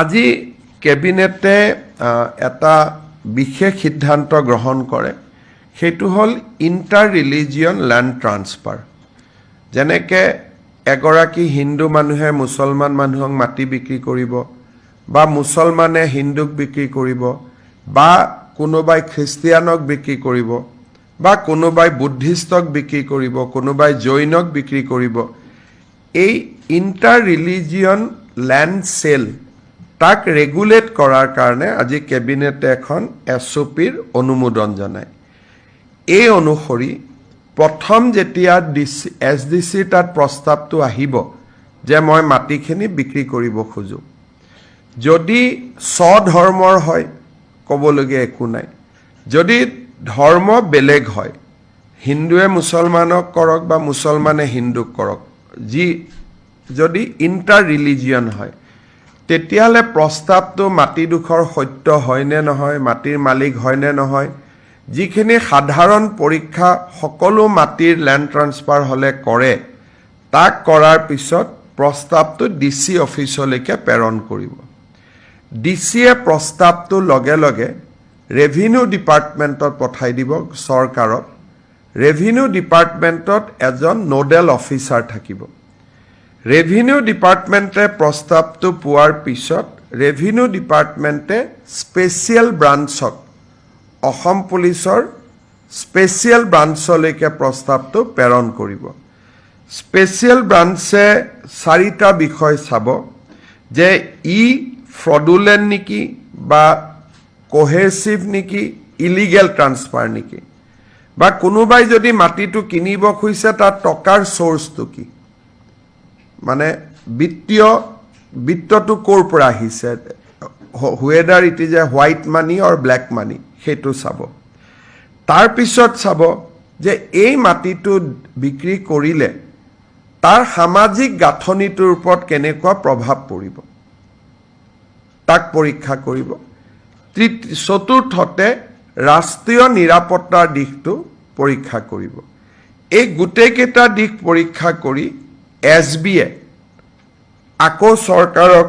আজি কেবিনেটে এটা বিশেষ সিদ্ধান্ত গ্ৰহণ কৰে। সেইটো হ'ল ইণ্টাৰ ৰিলিজিয়ন লেণ্ড ট্ৰান্সফাৰ যেনেকৈ এগৰাকী হিন্দু মানুহে মুছলমান মানুহক মাটি বিক্ৰী কৰিব, বা মুছলমানে হিন্দুক বিক্ৰী কৰিব, বা কোনোবাই খ্ৰীষ্টিয়ানক বিক্ৰী কৰিব, বা কোনোবাই বুদ্ধিষ্টক বিক্ৰী কৰিব, কোনোবাই জৈনক বিক্ৰী কৰিব, এই ইণ্টাৰ ৰিলিজিয়ন লেণ্ড চেল তাক ৰেগুলেট কৰাৰ কাৰণে আজি কেবিনেটে এখন এছ অ' পিৰ অনুমোদন জনায়। এই অনুসৰি প্ৰথম যেতিয়া ডি চি এছ ডি চিৰ তাত প্ৰস্তাৱটো আহিব যে মই মাটিখিনি বিক্ৰী কৰিব খোজোঁ। যদি স্বধৰ্মৰ হয়, ক'বলগীয়া একো নাই। যদি ধৰ্ম বেলেগ হয়, হিন্দুৱে মুছলমানক কৰক বা মুছলমানে হিন্দুক কৰক, যি, যদি ইণ্টাৰ ৰিলিজিয়ন হয় তেতিয়াহ'লে প্ৰস্তাৱটো মাটিডোখৰ সত্য হয়নে নহয় মাটিৰ মালিক হয়নে নহয়? যিখিনি সাধাৰণ পৰীক্ষা সকলো মাটিৰ লেণ্ড ট্ৰান্সফাৰ হ'লে কৰে তাক কৰাৰ পিছত প্ৰস্তাৱটো ডি চি অফিচলৈকে প্ৰেৰণ কৰিব। ডি চিয়ে প্ৰস্তাৱটো লগে লগে ৰেভিনিউ ডিপাৰ্টমেণ্টত পঠাই দিব চৰকাৰত। ৰেভিনিউ ডিপাৰ্টমেণ্টত এজন নোডেল অফিচাৰ থাকিব। ৰেভিনিউ ডিপাৰ্টমেণ্টে প্ৰস্তাৱটো পোৱাৰ পিছত ৰেভিনিউ ডিপাৰ্টমেণ্টে স্পেচিয়েল ব্ৰাঞ্চক অসম পুলিচৰ স্পেচিয়েল ব্ৰাঞ্চলৈকে প্ৰস্তাৱটো প্ৰেৰণ কৰিব। স্পেচিয়েল ব্ৰাঞ্চে চাৰিটা বিষয় চাব যে ই ফ্ৰডুলেণ্ট নেকি বা কহেচিভ নেকি ইলিগেল ট্ৰান্সফাৰ নেকি। বা কোনোবাই যদি মাটিটো কিনিব খুজিছে তাৰ টকাৰ চ'ৰ্চটো কি? মানে বিত্তীয়, বিত্তটো ক'ৰ পৰা আহিছে? Whether it is a white money or black money সেইটো চাব। তাৰপিছত চাব যে এই মাটিটো বিক্ৰী কৰিলে তাৰ সামাজিক গাঁথনিটোৰ ওপৰত কেনেকুৱা প্ৰভাৱ পৰিব? তাক পৰীক্ষা কৰিব। চতুৰ্থতে ৰাষ্ট্ৰীয় নিৰাপত্তাৰ দিশটো পৰীক্ষা কৰিব। এই গোটেইকেইটা দিশ পৰীক্ষা কৰি এছ বিয়ে আকৌ চৰকাৰক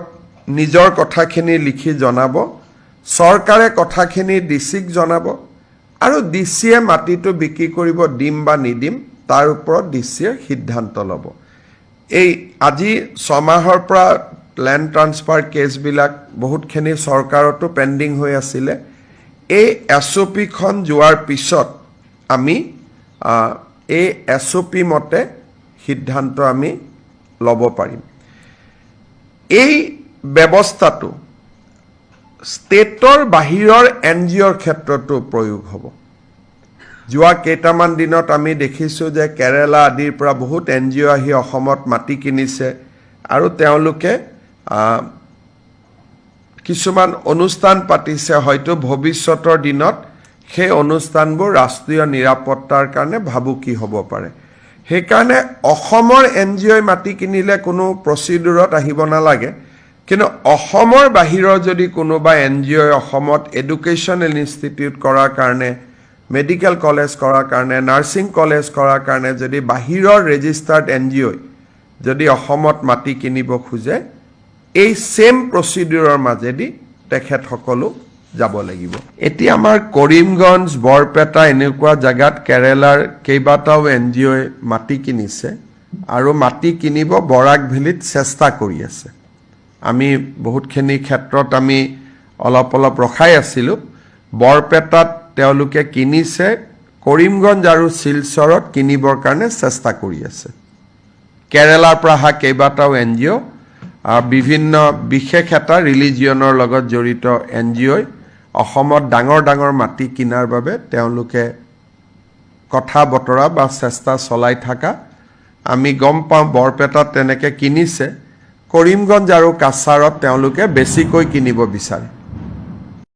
নিজৰ কথাখিনি লিখি জনাব, চৰকাৰে কথাখিনি ডি চিক জনাব, আৰু ডি চিয়ে মাটিটো বিক্ৰী কৰিব দিম বা নিদিম, তাৰ ওপৰত ডি চিয়ে সিদ্ধান্ত ল'ব। এই আজি ছমাহৰ পৰা লেণ্ড ট্ৰান্সফাৰ কেছবিলাক বহুতখিনি চৰকাৰতো পেণ্ডিং হৈ আছিলে। এই এছ অ' পিখন যোৱাৰ পিছত আমি এই এছ অ' পি মতে সিদ্ধান্ত আমি ল'ব পাৰিম। এই ব্যৱস্থাটো ষ্টেটৰ বাহিৰৰ এন জি অ'ৰ ক্ষেত্ৰতো প্ৰয়োগ হ'ব। যোৱা কেইটামান দিনত আমি দেখিছোঁ যে কেৰেলা আদিৰ পৰা বহুত এন জি অ' আহি অসমত মাটি কিনিছে আৰু তেওঁলোকে কিছুমান অনুষ্ঠান পাতিছে। হয়তো ভৱিষ্যতৰ দিনত সেই অনুষ্ঠানবোৰ ৰাষ্ট্ৰীয় নিৰাপত্তাৰ কাৰণে ভাবুকি হ'ব পাৰে। সেইকাৰণে অসমৰ এন জি অ'ই মাটি কিনিলে কোনো প্ৰচিডিউৰত আহিব নালাগে। কিন্তু অসমৰ বাহিৰৰ যদি কোনোবা এন জি অ'ই অসমত এডুকেশ্যনেল ইনষ্টিটিউট কৰাৰ কাৰণে মেডিকেল কলেজ কৰাৰ কাৰণে নাৰ্ছিং কলেজ কৰাৰ কাৰণে যদি বাহিৰৰ ৰেজিষ্টাৰ্ড এন জি অ'ই যদি অসমত মাটি কিনিব খোজে এই ছেম প্ৰচিডিউৰৰ মাজেদি তেখেতসকলো যাব লাগিব। এতিয়া আমাৰ কৰিমগঞ্জ, বৰপেটা এনেকুৱা জেগাত কেৰেলাৰ কেইবাটাও এন জি অ'ই মাটি কিনিছে আৰু মাটি কিনিব বৰাক ভেলীত চেষ্টা কৰি আছে। আমি বহুতখিনি ক্ষেত্ৰত আমি অলপ অলপ ৰখাই আছিলোঁ। বৰপেটাত তেওঁলোকে কিনিছে, কৰিমগঞ্জ আৰু শিলচৰত কিনিবৰ কাৰণে চেষ্টা কৰি আছে। কেৰেলাৰ পৰা অহা কেইবাটাও এন জি অ' বিভিন্ন, বিশেষ এটা ৰিলিজিয়নৰ লগত জড়িত এন জি অ'ই অসমত ডাঙৰ ডাঙৰ মাটি কিনাৰ বাবে তেওঁলোকে কথা বতৰা বা চেষ্টা চলাই থকা। আমি গম পাওঁ বৰপেটাত তেনেকৈ কিনিছে। কৰিমগঞ্জ আৰু কাছাৰত তেওঁলোকে বেছিকৈ কিনিব বিচাৰে।